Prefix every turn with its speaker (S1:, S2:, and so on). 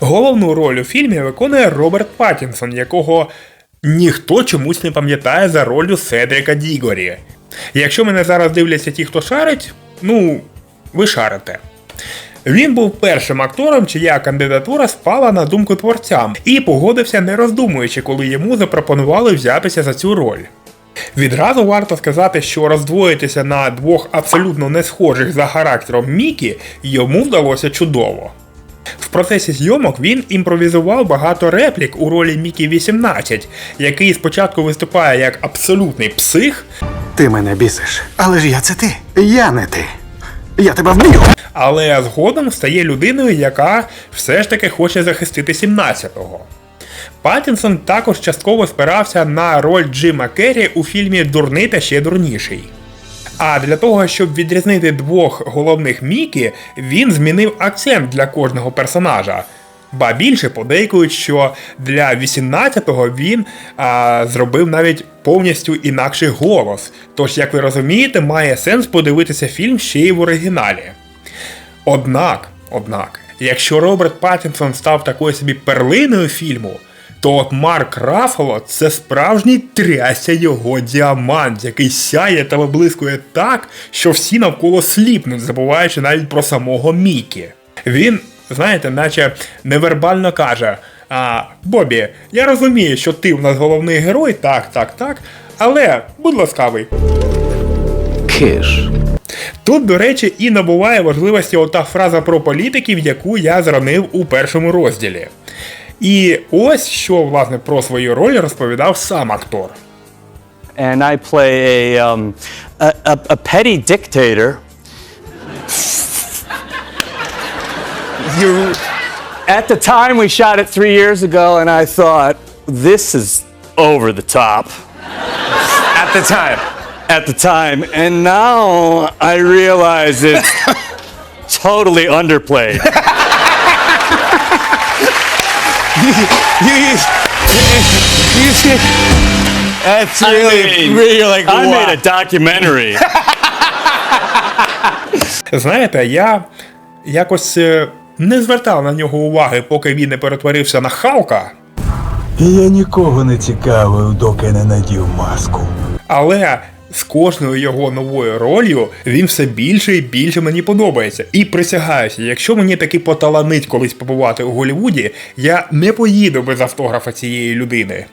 S1: Головну роль у фільмі виконує Роберт Паттінсон, якого ніхто чомусь не пам'ятає за ролью Седріка Дігорі. Якщо мене зараз дивляться ті, хто шарить, ну, ви шарите. Він був першим актором, чия кандидатура спала на думку творцям, і погодився не роздумуючи, коли йому запропонували взятися за цю роль. Відразу варто сказати, що роздвоїтися на двох абсолютно не схожих за характером Мікі йому вдалося чудово. В процесі зйомок він імпровізував багато реплік у ролі Мікі 18, який спочатку виступає як абсолютний псих,
S2: Ти мене бісиш. Але ж я це ти. Я не ти. Я тебе вб'ю.
S1: але згодом стає людиною, яка все ж таки хоче захистити 17-го. Паттінсон також частково спирався на роль Джима Керрі у фільмі Дурний та ще дурніший. А для того, щоб відрізнити двох головних Мікі, він змінив акцент для кожного персонажа. Ба більше подейкують, що для 18-го він а, зробив навіть повністю інакший голос. Тож, як ви розумієте, має сенс подивитися фільм ще й в оригіналі. Однак, однак, якщо Роберт Паттінсон став такою собі перлиною фільму, то от Марк Рафало це справжній трясся його діамант, який сяє та виблискує так, що всі навколо сліпнуть, забуваючи навіть про самого Мікі. Він, знаєте, наче невербально каже: а, Бобі, я розумію, що ти в нас головний герой, так, так, так, але будь ласкавий.
S3: Киш.
S1: Тут, до речі, і набуває важливості ота фраза про політиків, яку я зранив у першому розділі. І ось що, власне, про свою роль розповідав сам актор.
S4: and I play a, um, a, a, a petty dictator. you, at the time, we shot it three years ago, and I thought, this is over the top. at the time. At the time. And now I realize it's totally underplayed. you, you, you, that's really, really like. I made a documentary.
S1: Знаєте, я якось е, не звертав на нього уваги, поки він не перетворився на Халка.
S5: І я нікого не цікавив, доки не надів маску.
S1: Але з кожною його новою ролью він все більше і більше мені подобається. І присягаюся, якщо мені таки поталанить колись побувати у Голлівуді, я не поїду без автографа цієї людини.